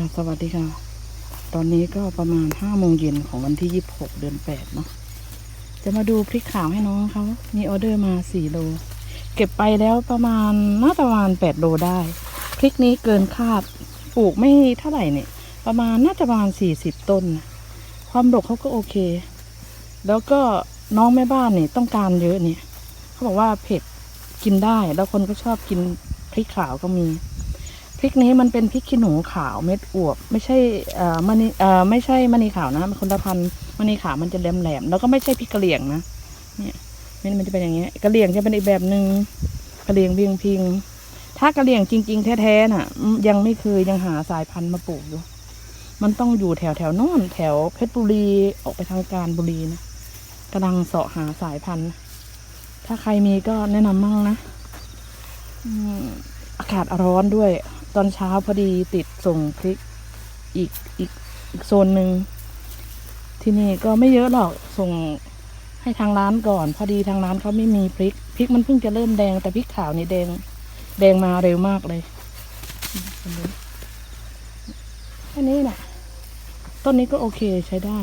ค่ะ สวัสดีค่ะ ตอนนี้ก็ประมาณห้าโมงเย็นของวันที่ยี่สิบหกเดือนแปดเนาะ จะมาดูพริกขาวให้น้องเขา มีออเดอร์มาสี่โล เก็บไปแล้วประมาณน่าจะประมาณแปดโลได้ พริกนี้เกินคาด ปลูกไม่เท่าไหร่เนี่ย ประมาณน่าจะประมาณสี่สิบต้น ความดกเขาก็โอเค แล้วก็น้องแม่บ้านเนี่ยต้องการเยอะเนี่ย เขาบอกว่าเผ็ดกินได้ แล้วคนก็ชอบกินพริกขาวก็มี พริกนี้มันเป็นพริกขี้หนูขาวเม็ดอวบ ไม่ใช่เอ่อมณีเอ่อไม่ใช่มณีขาวนะมันคนละพันธุ์มณีขาวมันจะแหลมแหลมแล้วก็ไม่ใช่พริกกะเหรี่ยงนะเนี่ยมันมันจะเป็นอย่างเงี้ยกะเหรี่ยงจะเป็นอีกแบบหนึ่งกะเหรี่ยงเบียงพิง ถ้ากะเหรี่ยงจริง ๆ แท้ๆน่ะ ยังไม่เคยยังหาสายพันธุ์มาปลูกอยู่มันต้องอยู่แถวแถวๆโน่นแถวเพชรบุรีออกไปทางการบุรีนะกำลังเสาะหาสายพันธุ์ ถ้าใครมีก็แนะนำมั่งนะอืมอากาศร้อนด้วย ตอนเช้าพอดีติดส่งพริกอีกอีกอีกโซนหนึ่งที่นี่ก็ไม่เยอะหรอกส่งให้ทางร้านก่อน พอดีทางร้านเขาไม่มีพริกพริกมันเพิ่งจะเริ่มแดงแต่พริกขาวนี่แดง แดงมาเร็วมากเลยอันนี้แค่นี้แหละต้นนี้ก็โอเคใช้ได้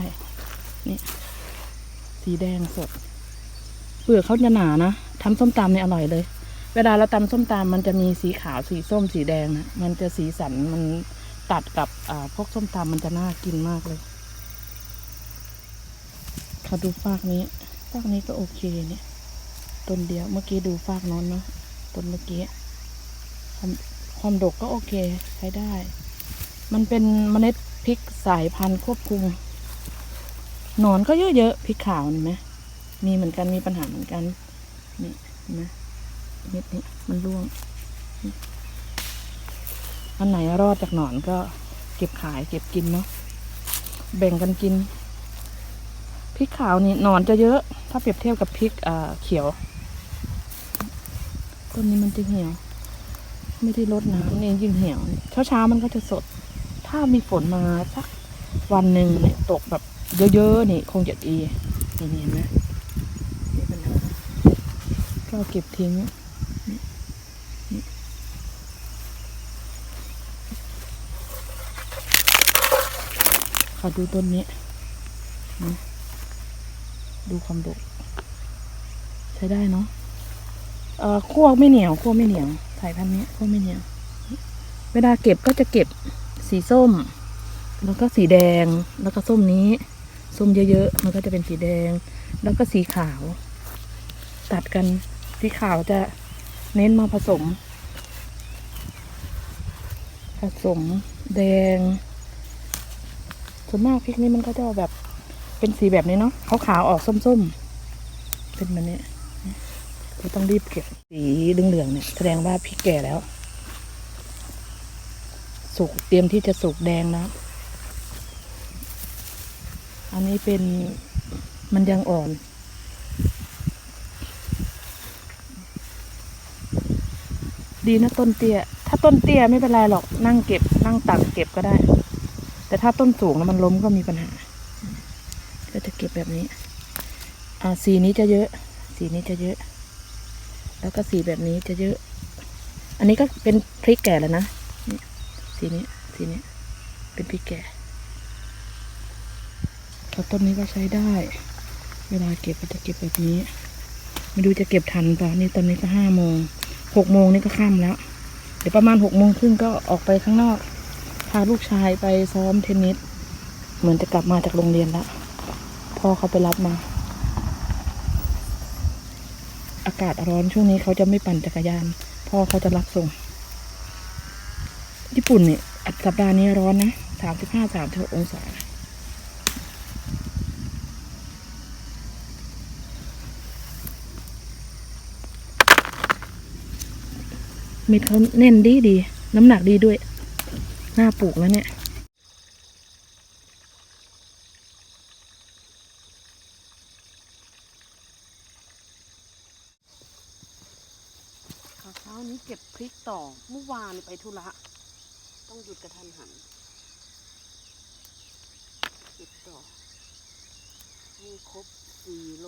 นี่สีแดงสด เปลือกเขาจะหนานะทำส้มตำเนี่ยอร่อยเลย เวลาเราตำส้มตำมันจะมีสีขาวสีส้มสีแดงนะมันจะสีสันมันตัดกับอ่าพวกส้มตำมันจะน่ากินมากเลยเขาดูฟากนี้ฟากนี้ก็โอเคเนี่ยต้นเดียวเมื่อกี้ดูฟากน้นเนาะต้นเมื่อกี้ความความดกก็โอเคใช้ได้ มันเป็นเมล็ดพริกสายพันธุ์ควบคุมหนอนก็เยอะๆพริกขาวเห็นไหมมีเหมือนกันมีปัญหาเหมือนกันนี่เห็นไหม เม็ดนี้มันร่วง อันไหนรอดจากหนอนก็เก็บขายเก็บกินเนาะแบ่งกันกินพริกขาวนี่หนอนจะเยอะ ถ้าเปรียบเทียบกับพริกอ่าเขียวต้นนี้มันจะเหี่ยว ไม่ได้ลดน้ำเนี่ยยิ่งเหี่ยวเช้าเช้าๆมันก็จะสด ถ้ามีฝนมาสักวันหนึ่งเนี่ยตกแบบเยอะๆนี่คงจะดีนี่เห็นไหมก็เก็บทิ้ง ขอดูต้นนี้นะดูความดก ใช้ได้เนาะเอ่อคั่วไม่เหนียวคั่วไม่เหนียวสายพันธุ์นี้คั่วไม่เหนียว เวลาเก็บก็จะเก็บสีส้ม แล้วก็สีแดง แล้วก็ส้มนี้ ส้มเยอะๆ มันก็จะเป็นสีแดง แล้วก็สีขาว ตัดกัน สีขาวจะ เน้นมาผสม ผสมแดง ส่วนมากพริกนี้มันก็จะแบบเป็นสีแบบนี้เนาะขาวขาวๆออกส้มๆ เป็นแบบนี้เราต้องรีบเก็บสีเหลืองๆเนี่ยแสดงว่าพริกแก่แล้ว สุกเตรียมที่จะสุกแดงแล้วอันนี้เป็นมันยังอ่อน ดีนะต้นเตี้ย ถ้าต้นเตี้ยไม่เป็นไรหรอก นั่งเก็บ นั่งตักเก็บก็ได้ แต่ถ้าต้นสูงแล้วมันล้มก็มีปัญหา ก็จะเก็บแบบนี้ อ่า สีนี้จะเยอะ สีนี้จะเยอะ แล้วก็สีแบบนี้จะเยอะ อันนี้ก็เป็นพริกแก่แล้วนะสีนี้ สีนี้ เป็นพริกแก่แล้วต้นนี้ก็ใช้ได้ เวลาเก็บก็จะเก็บแบบนี้ ไม่รู้จะเก็บทันเปล่านี่ตอนนี้ก็ห้าโมงหกโมงนี่ก็ค่ำแล้ว เดี๋ยวประมาณหกโมงครึ่งก็ออกไปข้างนอก พาลูกชายไปซ้อมเทนนิสเหมือนจะกลับมาจากโรงเรียนแล้วพ่อเขาไปรับมา อากาศร้อนช่วงนี้เขาจะไม่ปั่นจักรยาน พ่อเขาจะรับส่ง ญี่ปุ่นเนี่ยอัดสัปดาห์นี้ร้อนนะสามสิบห้าสามสิบหกองศา เม็ดเขาแน่นดีดี น้ำหนักดีด้วย น่าปลูกแล้วเนี่ยเช้านี้เก็บพริกต่อ เมื่อวานไปธุระ ต้องหยุดกระทันหันเก็บต่อให้ครบสี่โล